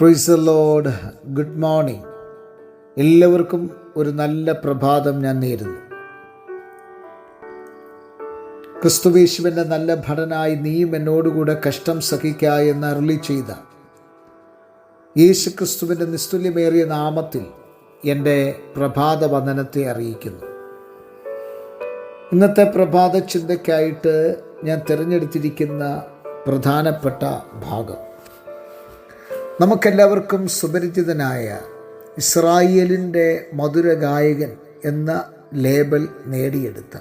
Price load good morning എല്ലാവർക്കും ഒരു നല്ല പ്രഭാതം ഞാൻ നേരുന്നു. ക്രിസ്തുവേശുവിന്റെ നല്ല ഭടനായി നീയും എന്നോടുകൂടെ കഷ്ടം സഹിക്ക എന്ന് അരുളി ചെയ്ത യേശു ക്രിസ്തുവിന്റെ നിസ്തുല്യമേറിയ നാമത്തിൽ എന്റെ പ്രഭാത വന്ദനത്തെ അറിയിക്കുന്നു. ഇന്നത്തെ പ്രഭാത ചിന്തയ്ക്കായിട്ട് ഞാൻ തിരഞ്ഞെടുത്തിരിക്കുന്ന പ്രധാനപ്പെട്ട ഭാഗം. നമുക്കെല്ലാവർക്കും സുപരിചിതനായ ഇസ്രായേലിന്റെ മധുരഗായകൻ എന്ന ലേബൽ നേടിയെടുത്ത.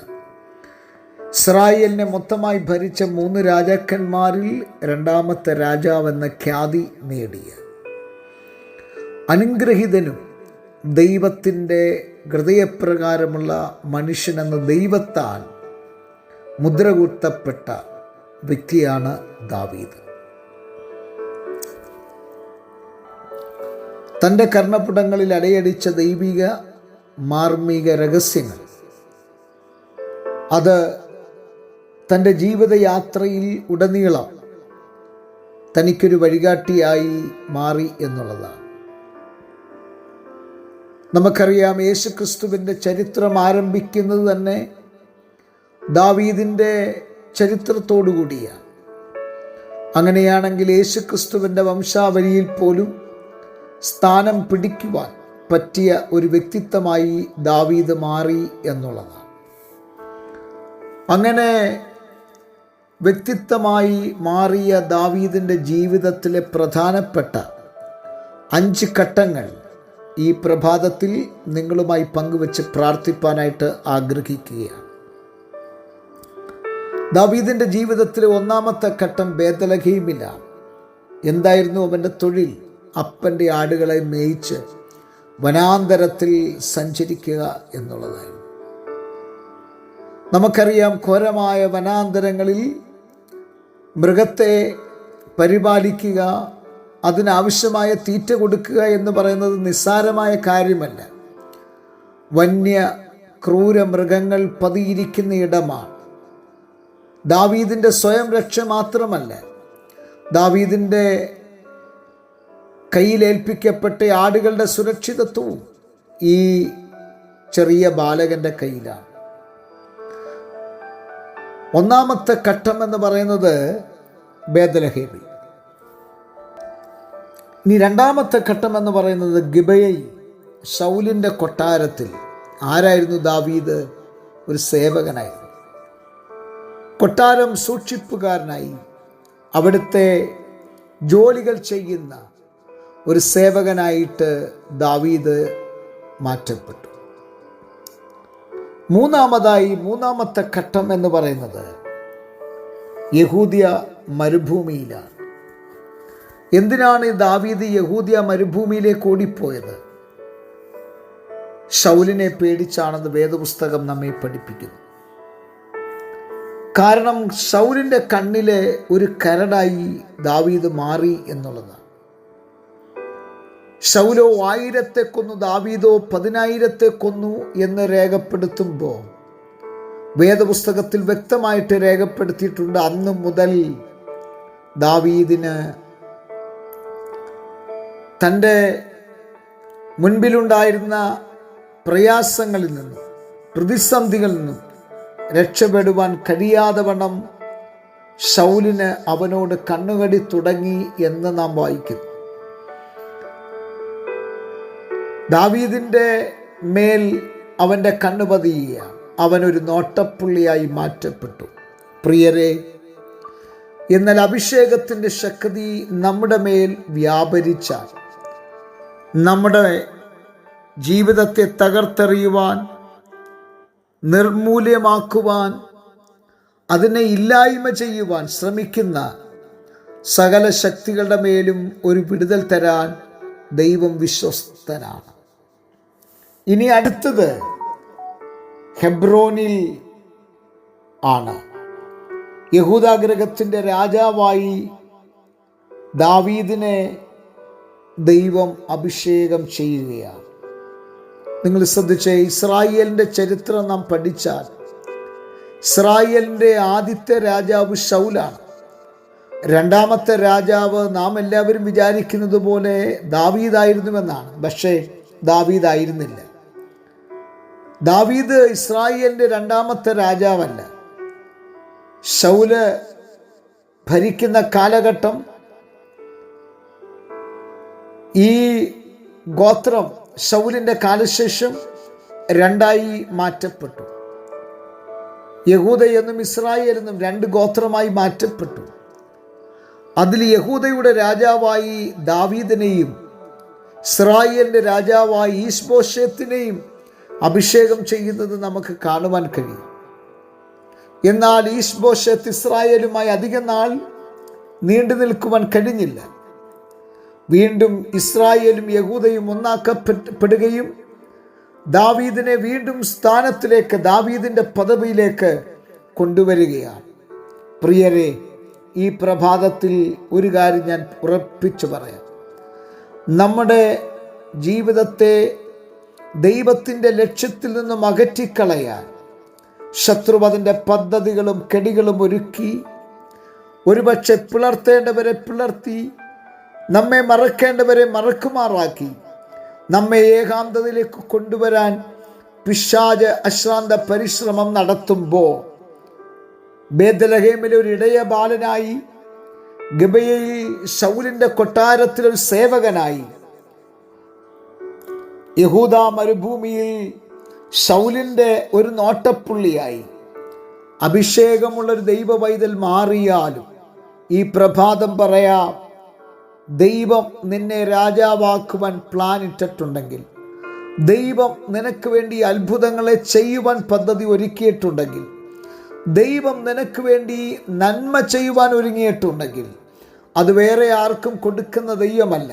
ഇസ്രായേലിനെ മൊത്തമായി ഭരിച്ച മൂന്ന് രാജാക്കന്മാരിൽ രണ്ടാമത്തെ രാജാവെന്ന ഖ്യാതി നേടിയ. അനുഗ്രഹീതനും ദൈവത്തിന്റെ ഹൃദയപ്രകാരമുള്ള മനുഷ്യനെന്ന ദൈവത്താൽ മുദ്രകൂട്ടപ്പെട്ട വ്യക്തിയാണ് ദാവീദ്. തന്റെ കർണപുടങ്ങളിൽ അടയടിച്ച ദൈവിക മാർമിക രഹസ്യങ്ങൾ. അത് തന്റെ ജീവിതയാത്രയിൽ ഉടനീളം തനിക്കൊരു വഴികാട്ടിയായി മാറി എന്നുള്ളതാണ്. നമുക്കറിയാം യേശുക്രിസ്തുവിന്റെ ചരിത്രം ആരംഭിക്കുന്നത് തന്നെ ദാവീദിന്റെ ചരിത്രത്തോടു കൂടിയാണ് അങ്ങനെയാണെങ്കിൽ യേശുക്രിസ്തുവിന്റെ വംശാവലിയിൽ പോലും സ്ഥാനം പിടിക്കുവാൻ പറ്റിയ ഒരു വ്യക്തിത്വമായി ദാവീദ് മാറി എന്നുള്ളതാണ്. അങ്ങനെ വ്യക്തിത്വമായി മാറിയ ദാവീദിന്റെ ജീവിതത്തിലെ പ്രധാനപ്പെട്ട അഞ്ച് ഘട്ടങ്ങൾ ഈ പ്രഭാതത്തിൽ നിങ്ങളുമായി പങ്കുവെച്ച് പ്രാർത്ഥിപ്പാനായിട്ട് ആഗ്രഹിക്കുകയാണ്. ദാവീദിന്റെ ജീവിതത്തിലെ ഒന്നാമത്തെ ഘട്ടം ബേദലഹീമിലാണ് എന്തായിരുന്നു അവന്റെ തൊഴിൽ? അപ്പന്റെ ആടുകളെ മേയിച്ച് വനാന്തരത്തിൽ സഞ്ചരിക്കുക എന്നുള്ളതായിരുന്നു. നമുക്കറിയാം ഘോരമായ വനാന്തരങ്ങളിൽ മൃഗത്തെ പരിപാലിക്കുക അതിനാവശ്യമായ തീറ്റ കൊടുക്കുക എന്ന് പറയുന്നത് നിസ്സാരമായ കാര്യമല്ല. വന്യ ക്രൂര മൃഗങ്ങൾ പതിയിരിക്കുന്ന ഇടമാണ്. ദാവീദിന്റെ സ്വയം രക്ഷ മാത്രമല്ല ദാവീദിന്റെ കയ്യിലേൽപ്പിക്കപ്പെട്ട ആടുകളുടെ സുരക്ഷിതത്വവും ഈ ചെറിയ ബാലകന്റെ കയ്യിലാണ്. ഒന്നാമത്തെ ഘട്ടം എന്ന് പറയുന്നത് ബേദലഹേമി ഇനി രണ്ടാമത്തെ ഘട്ടം എന്ന് പറയുന്നത് ഗിബയയിൽ ഷൗലിന്റെ കൊട്ടാരത്തിൽ ആരായിരുന്നു ദാവീദ്? ഒരു സേവകനായിരുന്നു. കൊട്ടാരം സൂക്ഷിപ്പുകാരനായി അവിടുത്തെ ജോലികൾ ചെയ്യുന്ന ഒരു സേവകനായിട്ട് ദാവീദ് മാറ്റപ്പെട്ടു. മൂന്നാമതായി മൂന്നാമത്തെ ഘട്ടം എന്ന് പറയുന്നത് യഹൂദിയ മരുഭൂമിയിലാണ്. എന്തിനാണ് ദാവീദ് യഹൂദിയ മരുഭൂമിയിലേക്ക് ഓടിപ്പോയത്? ഷൗലിനെ പേടിച്ചാണെന്ന് വേദപുസ്തകം നമ്മെ പഠിപ്പിക്കുന്നു. കാരണം ഷൗലിന്റെ കണ്ണിലെ ഒരു കരടായി ദാവീദ് മാറി എന്നുള്ളതാണ്. ഷൗലോ ആയിരത്തെ കൊന്നു ദാവീദോ പതിനായിരത്തെ കൊന്നു എന്ന് രേഖപ്പെടുത്തുമ്പോൾ വേദപുസ്തകത്തിൽ വ്യക്തമായിട്ട് രേഖപ്പെടുത്തിയിട്ടുണ്ട് അന്ന് മുതൽ ദാവീദിന് തന്റെ മുൻപിലുണ്ടായിരുന്ന പ്രയാസങ്ങളിൽ നിന്നും പ്രതിസന്ധികളിൽ നിന്നും രക്ഷപ്പെടുവാൻ കഴിയാതെ വണ്ണം ഷൗലിന് അവനോട് കണ്ണുകടി തുടങ്ങി എന്ന് നാം വായിക്കുന്നു. ദാവീദിന്റെ മേൽ അവന്റെ കണ്ണു പതിയുക. അവനൊരു നോട്ടപ്പുള്ളിയായി മാറ്റപ്പെട്ടു. പ്രിയരെ എന്നാൽ അഭിഷേകത്തിന്റെ ശക്തി നമ്മുടെ മേൽ വ്യാപരിച്ചാൽ നമ്മുടെ ജീവിതത്തെ തകർത്തെറിയുവാൻ നിർമൂല്യമാക്കുവാൻ അതിനെ ഇല്ലായ്മ ചെയ്യുവാൻ ശ്രമിക്കുന്ന സകല ശക്തികളുടെ മേലും ഒരു വിടുതൽ തരാൻ ദൈവം വിശ്വസ്തനാണ്. ഇനി അടുത്തത് ഹെബ്രോനിൽ ആണ്. യഹൂദാഗ്രഹത്തിന്റെ രാജാവായി ദാവീദിനെ ദൈവം അഭിഷേകം ചെയ്യുകയാണ്. നിങ്ങൾ ശ്രദ്ധിച്ച ഇസ്രായേലിന്റെ ചരിത്രം നാം പഠിച്ചാൽ ഇസ്രായേലിന്റെ ആദ്യത്തെ രാജാവ് ഷൗലാണ് രണ്ടാമത്തെ രാജാവ് നാം എല്ലാവരും വിചാരിക്കുന്നത് പോലെ ദാവീദായിരുന്നുവെന്നാണ്. പക്ഷേ ദാവീദായിരുന്നില്ല. ദാവീദ് ഇസ്രായേലിന്റെ രണ്ടാമത്തെ രാജാവല്ല. ശൗൽ ഭരിക്കുന്ന കാലഘട്ടം ഈ ഗോത്രം ശൗലിന്റെ കാലശേഷം രണ്ടായി മാറ്റപ്പെട്ടു. യഹൂദ എന്നും ഇസ്രായേൽ എന്നും രണ്ട് ഗോത്രമായി മാറ്റപ്പെട്ടു. അതിൽ യഹൂദയുടെ രാജാവായി ദാവീദിനെയും ഇസ്രായേലിന്റെ രാജാവായി ഈസ്ബോഷത്തിനെയും അഭിഷേകം ചെയ്യുന്നത് നമുക്ക് കാണുവാൻ കഴിയും. എന്നാൽ ഈശ്ബോഷത്ത് ഇസ്രായേലുമായി അധിക നാൾ നീണ്ടു നിൽക്കുവാൻ കഴിഞ്ഞില്ല. വീണ്ടും ഇസ്രായേലും യഹൂദയും ഒന്നാക്കപ്പെടുകയും ദാവീദിനെ വീണ്ടും സ്ഥാനത്തിലേക്ക് ദാവീദിന്റെ പദവിയിലേക്ക് കൊണ്ടുവരികയാണ്. പ്രിയരെ ഈ പ്രഭാതത്തിൽ ഒരു കാര്യം ഞാൻ ഉറപ്പിച്ചു പറയാം. നമ്മുടെ ജീവിതത്തെ ദൈവത്തിന്റെ ലക്ഷ്യത്തിൽ നിന്നും അകറ്റിക്കളയാൻ. ശത്രു അതിന്റെ പദ്ധതികളും കെടികളും ഒരുക്കി. ഒരുപക്ഷെ പിളർത്തേണ്ടവരെ പിളർത്തി. നമ്മെ മറക്കേണ്ടവരെ മറക്കുമാറാക്കി. നമ്മെ ഏകാന്തതയിലേക്ക് കൊണ്ടുവരാൻ പിശാജ് അശ്രാന്ത പരിശ്രമം നടത്തുമ്പോൾ ബേദലഹേമിലെ ഒരു ഇടയ ബാലനായി ഗബയിൽ ശൗലിന്റെ കൊട്ടാരത്തിലൊരു സേവകനായി യഹൂദ മരുഭൂമിയിൽ ശൗലിന്റെ ഒരു നോട്ടപ്പുള്ളിയായി. അഭിഷേകമുള്ളൊരു ദൈവ വൈതൽ മാറിയാലും ഈ പ്രഭാതം പറയാ ദൈവം നിന്നെ രാജാവാക്കുവാൻ പ്ലാൻ ഇട്ടിട്ടുണ്ടെങ്കിൽ ദൈവം നിനക്ക് വേണ്ടി അത്ഭുതങ്ങളെ ചെയ്യുവാൻ പദ്ധതി ഒരുക്കിയിട്ടുണ്ടെങ്കിൽ ദൈവം നിനക്ക് വേണ്ടി നന്മ ചെയ്യുവാൻ ഒരുങ്ങിയിട്ടുണ്ടെങ്കിൽ അത് വേറെ ആർക്കും കൊടുക്കുന്ന ദൈവമല്ല.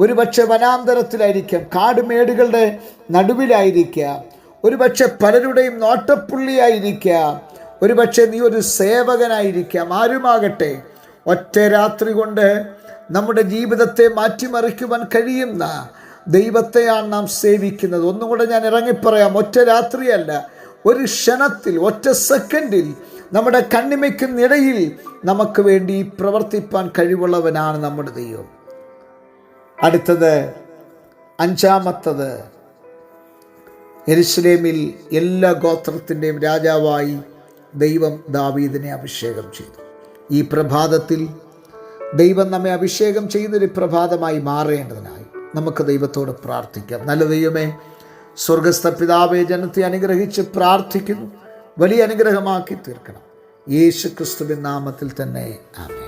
ഒരുപക്ഷെ വനാന്തരത്തിലായിരിക്കാം കാടുമേടുകളുടെ നടുവിലായിരിക്കാം. ഒരുപക്ഷെ പലരുടെയും നോട്ടപ്പുള്ളിയായിരിക്കാം. ഒരുപക്ഷെ നീ ഒരു സേവകനായിരിക്കാം. ആരുമാകട്ടെ ഒറ്റ രാത്രി കൊണ്ട് നമ്മുടെ ജീവിതത്തെ മാറ്റിമറിക്കുവാൻ കഴിയുന്ന ദൈവത്തെയാണ് നാം സേവിക്കുന്നത്. ഒന്നും കൂടെ ഞാൻ ഇറങ്ങിപ്പറയാം. ഒറ്റ രാത്രിയല്ല ഒരു ക്ഷണത്തിൽ ഒറ്റ സെക്കൻഡിൽ നമ്മുടെ കണ്ണിമയ്ക്കുന്നിടയിൽ നമുക്ക് വേണ്ടി പ്രവർത്തിപ്പാൻ കഴിവുള്ളവനാണ് നമ്മുടെ ദൈവം. അടുത്തത് അഞ്ചാമത്തത് എരുസലേമിൽ എല്ലാ ഗോത്രത്തിന്റെയും രാജാവായി ദൈവം ദാവീദിനെ അഭിഷേകം ചെയ്തു. ഈ പ്രഭാതത്തിൽ ദൈവം നമ്മെ അഭിഷേകം ചെയ്യുന്നൊരു പ്രഭാതമായി മാറേണ്ടതിനായി നമുക്ക് ദൈവത്തോട് പ്രാർത്ഥിക്കാം. നല്ല ദൈവമേ സ്വർഗസ്ഥ പിതാവെ ജനത്തെ അനുഗ്രഹിച്ച് പ്രാർത്ഥിക്കുന്നു. വലിയ അനുഗ്രഹമാക്കി തീർക്കണം. യേശു ക്രിസ്തുവിൻ നാമത്തിൽ തന്നെ ആമേ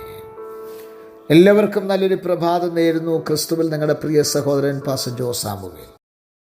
എല്ലാവർക്കും നല്ലൊരു പ്രഭാതം നേരുന്നു. ക്രിസ്തുവിൽ നിങ്ങളുടെ പ്രിയ സഹോദരൻ പാസ ജോസാമുവേൽ